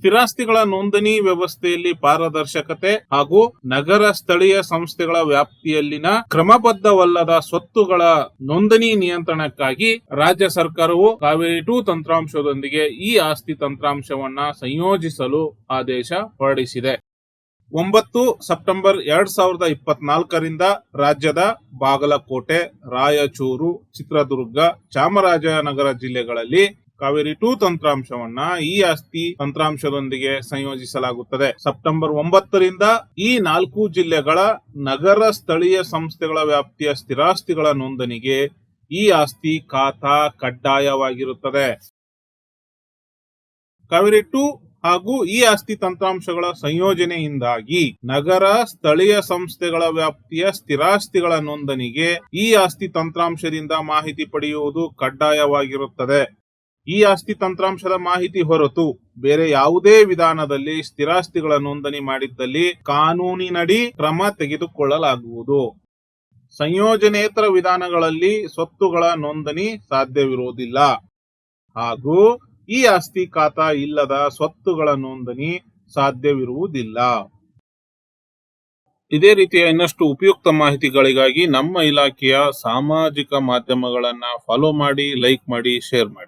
ಸ್ಥಿರಾಸ್ತಿಗಳ ನೋಂದಣಿ ವ್ಯವಸ್ಥೆಯಲ್ಲಿ ಪಾರದರ್ಶಕತೆ ಹಾಗೂ ನಗರ ಸ್ಥಳೀಯ ಸಂಸ್ಥೆಗಳ ವ್ಯಾಪ್ತಿಯಲ್ಲಿನ ಕ್ರಮಬದ್ಧವಲ್ಲದ ಸ್ವತ್ತುಗಳ ನೋಂದಣಿ ನಿಯಂತ್ರಣಕ್ಕಾಗಿ ರಾಜ್ಯ ಸರ್ಕಾರವು ಕಾವೇರಿ ಟು ತಂತ್ರಾಂಶದೊಂದಿಗೆ ಈ ಆಸ್ತಿ ತಂತ್ರಾಂಶವನ್ನ ಸಂಯೋಜಿಸಲು ಆದೇಶ ಹೊರಡಿಸಿದೆ. ಒಂಬತ್ತು ಸೆಪ್ಟೆಂಬರ್ ಎರಡ್ ಸಾವಿರದ ಇಪ್ಪತ್ನಾಲ್ಕರಿಂದ ರಾಜ್ಯದ ಬಾಗಲಕೋಟೆ, ರಾಯಚೂರು, ಚಿತ್ರದುರ್ಗ, ಚಾಮರಾಜನಗರ ಜಿಲ್ಲೆಗಳಲ್ಲಿ ಕಾವೇರಿ ಟೂ ತಂತ್ರಾಂಶವನ್ನ ಈ ಆಸ್ತಿ ತಂತ್ರಾಂಶದೊಂದಿಗೆ ಸಂಯೋಜಿಸಲಾಗುತ್ತದೆ. ಸೆಪ್ಟೆಂಬರ್ ಒಂಬತ್ತರಿಂದ ಈ ನಾಲ್ಕು ಜಿಲ್ಲೆಗಳ ನಗರ ಸ್ಥಳೀಯ ಸಂಸ್ಥೆಗಳ ವ್ಯಾಪ್ತಿಯ ಸ್ಥಿರಾಸ್ತಿಗಳ ನೋಂದಣಿಗೆ ಈ ಆಸ್ತಿ ಖಾತಾ ಕಡ್ಡಾಯವಾಗಿರುತ್ತದೆ. ಕಾವೇರಿ ಟು ಹಾಗೂ ಈ ಆಸ್ತಿ ತಂತ್ರಾಂಶಗಳ ಸಂಯೋಜನೆಯಿಂದಾಗಿ ನಗರ ಸ್ಥಳೀಯ ಸಂಸ್ಥೆಗಳ ವ್ಯಾಪ್ತಿಯ ಸ್ಥಿರಾಸ್ತಿಗಳ ನೋಂದಣಿಗೆ ಈ ಆಸ್ತಿ ತಂತ್ರಾಂಶದಿಂದ ಮಾಹಿತಿ ಪಡೆಯುವುದು ಕಡ್ಡಾಯವಾಗಿರುತ್ತದೆ. ಈ ಆಸ್ತಿ ತಂತ್ರಾಂಶದ ಮಾಹಿತಿ ಹೊರತು ಬೇರೆ ಯಾವುದೇ ವಿಧಾನದಲ್ಲಿ ಸ್ಥಿರಾಸ್ತಿಗಳ ನೋಂದಣಿ ಮಾಡಿದ್ದಲ್ಲಿ ಕಾನೂನಿನಡಿ ಕ್ರಮ ತೆಗೆದುಕೊಳ್ಳಲಾಗುವುದು. ಸಂಯೋಜನೇತರ ವಿಧಾನಗಳಲ್ಲಿ ಸ್ವತ್ತುಗಳ ನೋಂದಣಿ ಸಾಧ್ಯವಿರುವುದಿಲ್ಲ. ಹಾಗೂ ಈ ಆಸ್ತಿ ಖಾತಾ ಇಲ್ಲದ ಸ್ವತ್ತುಗಳ ನೋಂದಣಿ ಸಾಧ್ಯವಿರುವುದಿಲ್ಲ. ಇದೇ ರೀತಿಯ ಇನ್ನಷ್ಟು ಉಪಯುಕ್ತ ಮಾಹಿತಿಗಳಿಗಾಗಿ ನಮ್ಮ ಇಲಾಖೆಯ ಸಾಮಾಜಿಕ ಮಾಧ್ಯಮಗಳನ್ನ ಫಾಲೋ ಮಾಡಿ ಲೈಕ್ ಮಾಡಿ ಶೇರ್ ಮಾಡಿ.